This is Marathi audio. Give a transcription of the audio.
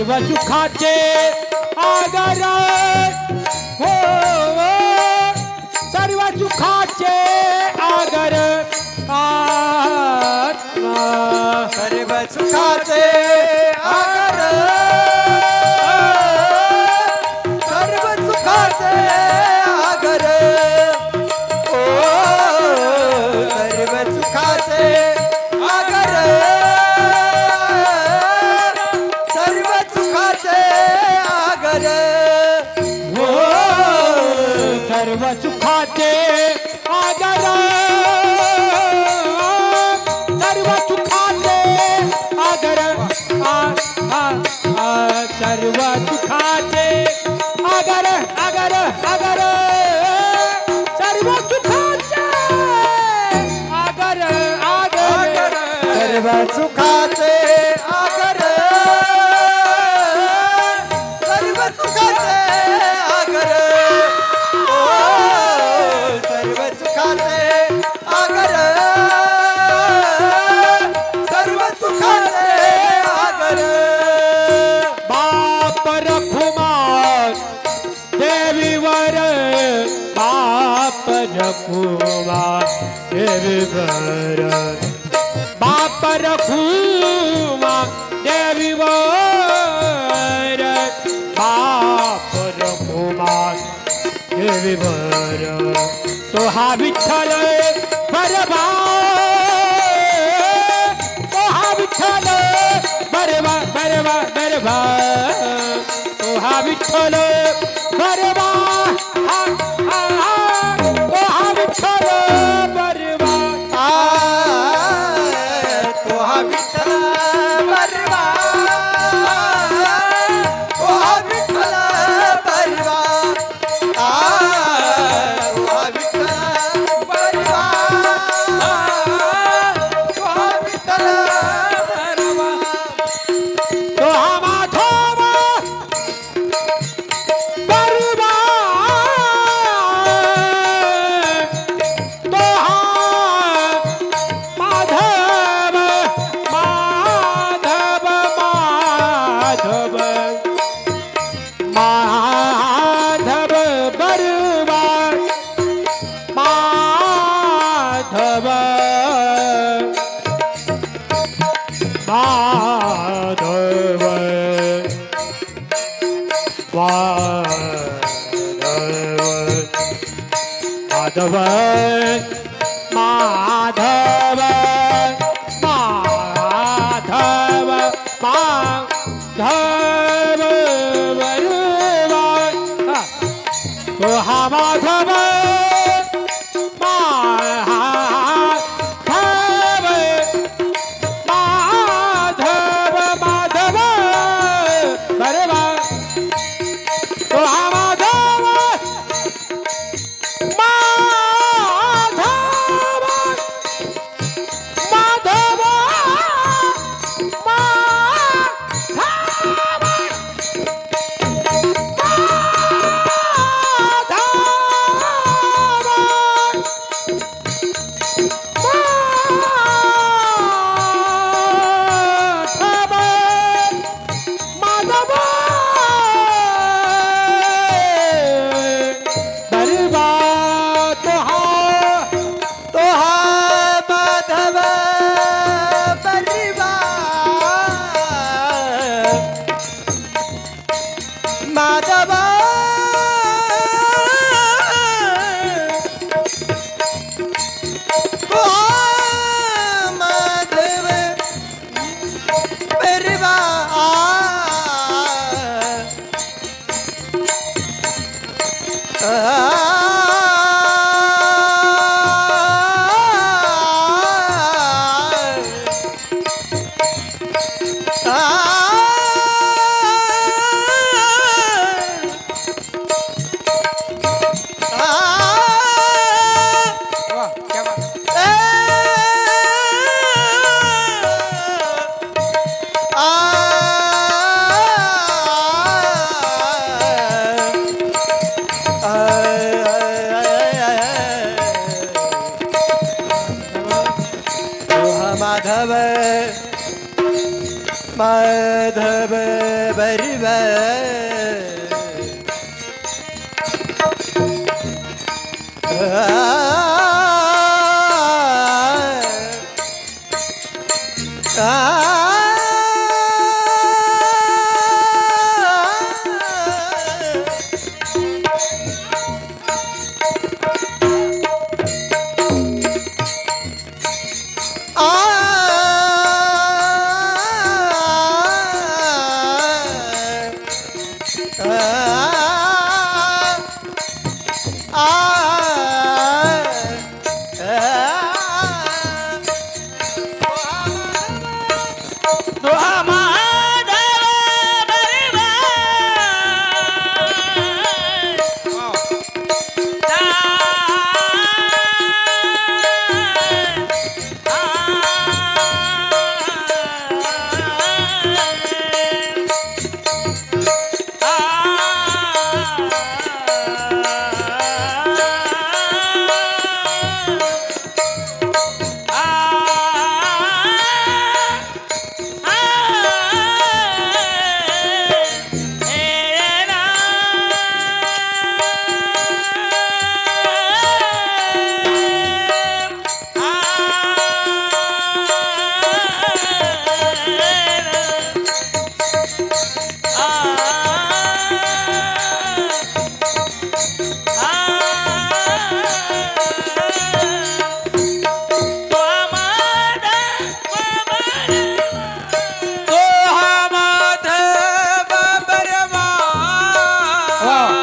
सर्व सुखाचे आगर हो. हो. सर्व सुखाचे आगर सर्व सुखाचे सुखाचे आगर. सर्व सुखाचे आगर. सर्व सुखाचे आगर. सर्व सुखाचे आगर. बाप रखुमार देवीवर बाप रखुमार देवीवर भर तोहा विठल बरबा तोहा विठल बरबा बरबा बरबा तोहा विठल माधव माधव माधव बरव। आ। 好不好？